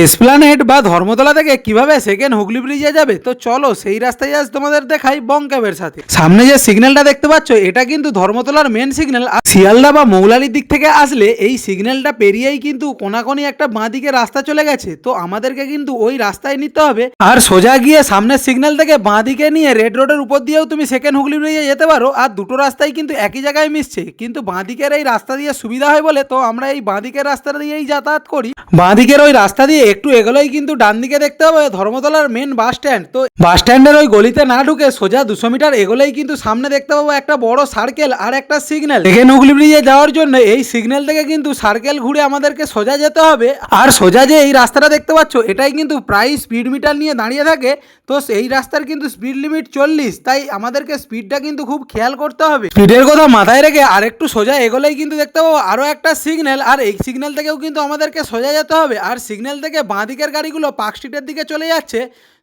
Esplanade বা ধর্মতলা থেকে কীভাবে সেকেন্ড হুগলি ব্রিজে যাবে? তো চলো সেই রাস্তায় আজ তোমাদের দেখাই বঙ্কাবের সাথে। সামনে যে সিগন্যালটা দেখতে পাচ্ছ, এটা কিন্তু ধর্মতলার মেন সিগন্যাল আর শিয়ালদা বা মৌলালির দিক থেকে আসলে এই সিগন্যালটা পেরিয়েই কিন্তু কোনাকোনি একটা বাঁদিকে রাস্তা চলে গেছে। তো আমাদেরকে কিন্তু ওই রাস্তায় নিতে হবে। আর সোজা গিয়ে সামনের সিগন্যাল থেকে বাঁদিকে নিয়ে রেড রোডের উপর দিয়েও তুমি সেকেন্ড হুগলি ব্রিজে যেতে পারো। আর দুটো রাস্তাই কিন্তু একই জায়গায় মিশছে। কিন্তু বাঁদিকের এই রাস্তা দিয়ে সুবিধা হয় বলে, তো আমরা এই বাঁদিকের রাস্তা দিয়েই যাতায়াত করি। বাঁদিকের ওই রাস্তা দিয়ে একটু এগোলেই কিন্তু ডান দিকে দেখতে হবে ধর্মতলার মেন বাস স্ট্যান্ড তো বাস স্ট্যান্ডের ওই গলিতে না ঢুকে সোজা দুশো মিটার এগোলেই কিন্তু সামনে দেখতে পাবো একটা বড় সার্কেল আর একটা সিগন্যাল সেকেন্ড হুগলি ব্রিজে যাওয়ার জন্য এই সিগন্যাল থেকে কিন্তু সার্কেল ঘুরে আমাদেরকে সোজা যেতে হবে। আর সোজা যে এই রাস্তাটা দেখতে পাচ্ছ, এটাই কিন্তু প্রায় স্পিড মিটার নিয়ে দাঁড়িয়ে থাকে। তো এই রাস্তার কিন্তু স্পিড লিমিট চল্লিশ, তাই আমাদেরকে স্পিডটা কিন্তু খুব খেয়াল করতে হবে। স্পিডের কথা মাথায় রেখে আরেকটু সোজা এগোলেই কিন্তু দেখতে পাবো আরও একটা সিগন্যাল আর এই সিগন্যাল থেকেও কিন্তু আমাদেরকে সোজা যেতে হবে। আর সিগন্যাল থেকে বাঁ দিকের গাড়িগুলো পার্ক স্ট্রিটের দিকে চলে যাচ্ছে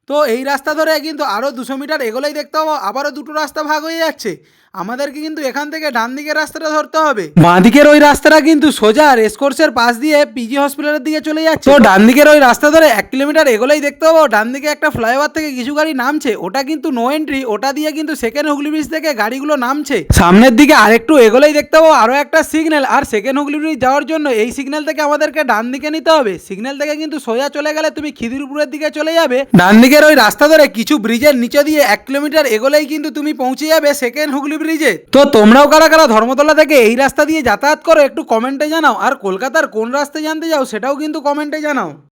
তো এই রাস্তা ধরে কিন্তু আরও দুশো মিটার এগোলেই দেখতে পাবো আবারও দুটো রাস্তা ভাগ হয়ে যাচ্ছে। আমাদেরকে কিন্তু এখান থেকে ডান দিকের রাস্তাটা ধরতে হবে। বাঁ দিকের ওই রাস্তাটা কিন্তু সোজা রেসকোর্সের পাশ দিয়ে পিজি হসপিটালের দিকে চলে যাচ্ছে। তো ডান দিকের ওই রাস্তা ধরে এক কিলোমিটার এগোলেই দেখতে পাবো ডান দিকে একটা ফ্লাইওভার থেকে কিছু গাড়ি নামছে। ওটা কিন্তু নো এন্ট্রি ওটা দিয়ে কিন্তু সেকেন্ড হুগলি ব্রিজ থেকে গাড়িগুলো নামছে। সামনের দিকে আরেকটু এগোলেই দেখতে পাবো আরও একটা সিগন্যাল আর সেকেন্ড হুগলি ব্রিজ যাওয়ার জন্য এই সিগন্যাল থেকে আমাদেরকে ডান দিকে নিতে হবে। সিগন্যাল থেকে কিন্তু সোজা চলে গেলে তুমি খিদিরপুরের দিকে চলে যাবে। ডান দিকের ওই রাস্তা ধরে কিছু ব্রিজের নিচে দিয়ে এক কিলোমিটার এগোলেই কিন্তু তুমি পৌঁছে যাবে সেকেন্ড হুগলি ব্রিজে। তো তোমরাও কারা কারা ধর্মতলা থেকে এই রাস্তা দিয়ে যাতায়াত করো একটু কমেন্টে জানাও, আর কলকাতার কোন রাস্তায় জানতে যাও সেটাও কিন্তু কমেন্টে জানাও।